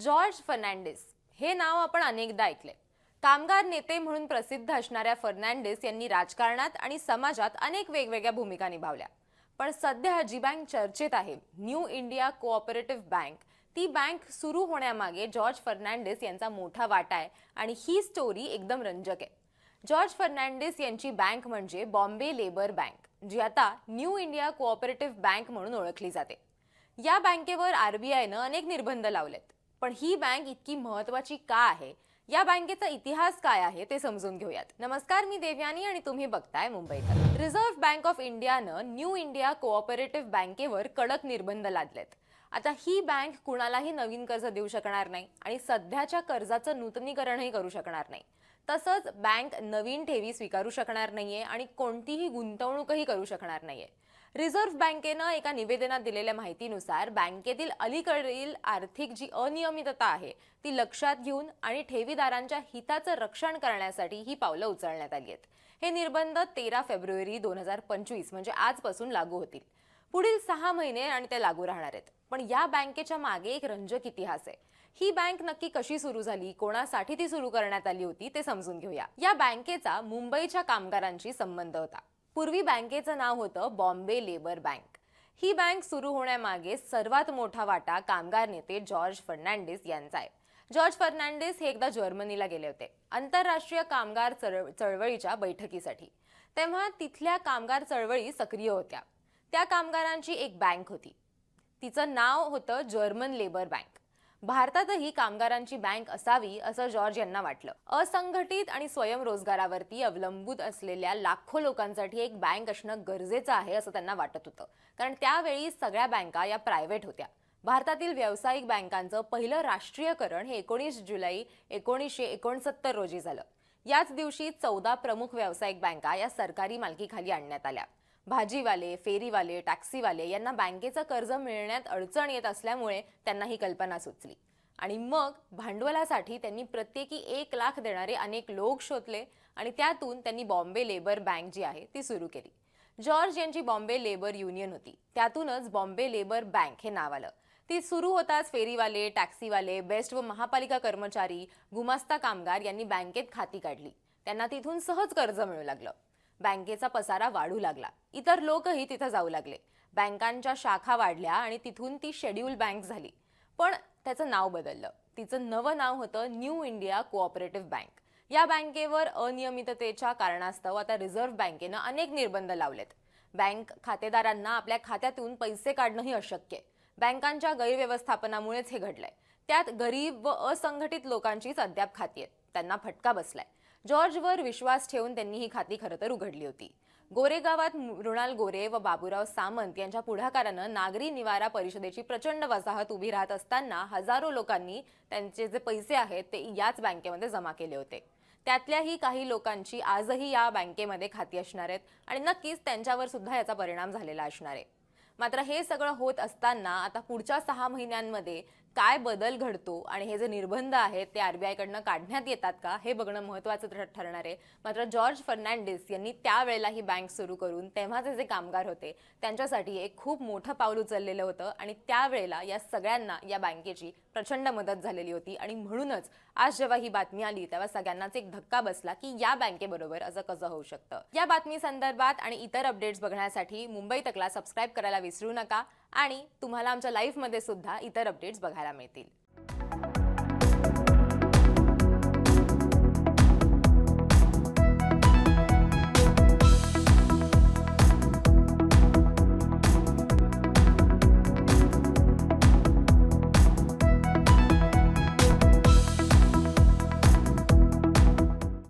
George Fernandes हे नाव आपण अनेकदा ऐकले कामगार नेते म्हणून प्रसिद्ध असणाऱ्या फर्नांडिस यांनी राजकारणात आणि समाजात अनेक वेगवेगळ्या भूमिका निभावल्या. पण सध्या जी बँक चर्चेत आहे न्यू इंडिया कोऑपरेटिव्ह बँक ती बँक सुरू होण्यामागे जॉर्ज फर्नांडिस यांचा मोठा वाटा आहे आणि ही स्टोरी एकदम रंजक आहे. जॉर्ज फर्नांडिस यांची बँक म्हणजे बॉम्बे लेबर बँक जी आता न्यू इंडिया कोऑपरेटिव्ह बँक म्हणून ओळखली जाते. या बँकेवर आरबीआयनं अनेक निर्बंध लावलेत. पण ही बँक इतकी महत्वाची का आहे? या बँकेचा इतिहास काय आहे ते समजून घेऊयात. नमस्कार मी देवयानी आणि तुम्ही बघताय मुंबईत रिझर्व्ह बँक ऑफ इंडियानं न्यू इंडिया कोऑपरेटिव्ह बँकेवर कडक निर्बंध लादलेत. आता ही बँक कुणालाही नवीन कर्ज देऊ शकणार नाही आणि सध्याच्या कर्जाचं नूतनीकरणही करू शकणार नाही. तसंच बँक नवीन ठेवी स्वीकारू शकणार नाहीये आणि कोणतीही गुंतवणूकही करू शकणार नाहीये. रिझर्व्ह बँकेनं एका निवेदनात दिलेल्या माहितीनुसार बँकेतील अलीकडील आर्थिक जी अनियमितता आहे ती लक्षात घेऊन आणि ठेवीदारांच्या हिताचं रक्षण करण्यासाठी ही पावलं उचलण्यात आली आहेत. हे निर्बंध तेरा फेब्रुवारी दोन हजार पंचवीस म्हणजे आजपासून लागू होतील. पुढील सहा महिने आणि ते लागू राहणार आहेत. पण या बँकेच्या मागे एक रंजक इतिहास आहे. ही बँक नक्की कशी सुरू झाली कोणासाठी ती सुरू करण्यात आली होती ते समजून घेऊया. या बँकेचा मुंबईच्या कामगारांशी संबंध होता. पूर्वी बँकेचं नाव होतं बॉम्बे लेबर बँक. ही बँक सुरू होण्यामागे सर्वात मोठा वाटा कामगार नेते जॉर्ज फर्नांडिस यांचा आहे. जॉर्ज फर्नांडिस हे एकदा जर्मनीला गेले होते आंतरराष्ट्रीय कामगार चळव- चळवळीच्या बैठकीसाठी. तेव्हा तिथल्या कामगार चळवळी सक्रिय होत्या. त्या कामगारांची एक बँक होती. तिचं नाव होतं जर्मन लेबर बँक. भारतातही कामगारांची बँक असावी असं जॉर्ज यांना वाटलं. असंघटित आणि स्वयंरोजगारावरती अवलंबून असलेल्या लाखो लोकांसाठी एक बँक असणं गरजेचं आहे असं त्यांना वाटत होतं. कारण त्यावेळी सगळ्या बँका या प्रायव्हेट होत्या. भारतातील व्यावसायिक बँकांचं पहिलं राष्ट्रीयकरण हे एकोणीस जुलै एकोणीसशे एकोणसत्तर रोजी झालं. याच दिवशी चौदा प्रमुख व्यावसायिक बँका या सरकारी मालकीखाली आणण्यात आल्या. भाजीवाले फेरीवाले टॅक्सीवाले यांना बँकेचं कर्ज मिळण्यात अडचण येत असल्यामुळे त्यांना ही कल्पना सुचली. आणि मग भांडवलासाठी त्यांनी प्रत्येकी एक लाख देणारे अनेक लोक शोधले आणि त्यातून त्यांनी बॉम्बे लेबर बँक जी आहे ती सुरू केली. जॉर्ज यांची बॉम्बे लेबर युनियन होती. त्यातूनच बॉम्बे लेबर बँक हे नाव आलं. ती सुरू होताच फेरीवाले टॅक्सीवाले बेस्ट व महापालिका कर्मचारी गुमास्ता कामगार यांनी बँकेत खाती काढली. त्यांना तिथून सहज कर्ज मिळू लागलं. बँकेचा पसारा वाढू लागला. इतर लोकही तिथं जाऊ लागले. बँकांच्या शाखा वाढल्या आणि तिथून ती शेड्यूल बँक झाली. पण त्याचं नाव बदललं. तिचं नवं नाव होतं न्यू इंडिया कोऑपरेटिव्ह बँक या बँकेवर अनियमिततेच्या कारणास्तव आता रिझर्व्ह बँकेनं अनेक निर्बंध लावलेत. बँक खातेदारांना आपल्या खात्यातून पैसे काढणंही अशक्य आहे. बँकांच्या गैरव्यवस्थापनामुळेच हे घडलंय. त्यात गरीब व असंघटित लोकांचीच अद्याप खाती आहेत. त्यांना फटका बसलाय. जॉर्जवर विश्वास ठेवून त्यांनी ही खाती खरं तर उघडली होती. गोरेगावात मृणाल गोरे व बाबूराव सामंत यांच्या पुढाकारानं नागरी निवारा परिषदेची प्रचंड वसाहत उभी राहत असताना हजारो लोकांनी त्यांचे जे पैसे आहेत ते याच बँकेमध्ये जमा केले होते. त्यातल्याही काही लोकांची आजही या बँकेमध्ये खाती असणार आहेत आणि नक्कीच त्यांच्यावर सुद्धा याचा परिणाम झालेला असणार आहे. मात्र हे सगळं होत असताना आता पुढच्या सहा महिन्यांमध्ये काय बदल घडतो आणि हे जे निर्बंध आहेत ते आरबीआय कडनं काढण्यात येतात का? हे बघणं महत्त्वाचं ठर- ठरणार आहे. मात्र जॉर्ज फर्नांडिस यांनी त्यावेळेला ही बँक सुरू करून तेव्हाचे जे कामगार होते त्यांच्यासाठी एक खूप मोठं पाऊल उचललेलं होतं आणि त्यावेळेला या सगळ्यांना या बँकेची प्रचंड मदत झालेली होती आणि म्हणूनच आज जेव्हा ही बातमी आली तेव्हा सगळ्यांनाच एक धक्का बसला की या बँकेबरोबर असं कसं होऊ शकतं? या बातमी संदर्भात आणि इतर अपडेट्स बघण्यासाठी मुंबई तकला सबस्क्राईब करायला विसरू नका. आणि तुम्हाला आमच्या लाईव्हमध्ये सुद्धा इतर अपडेट्स बघायला मिळतील.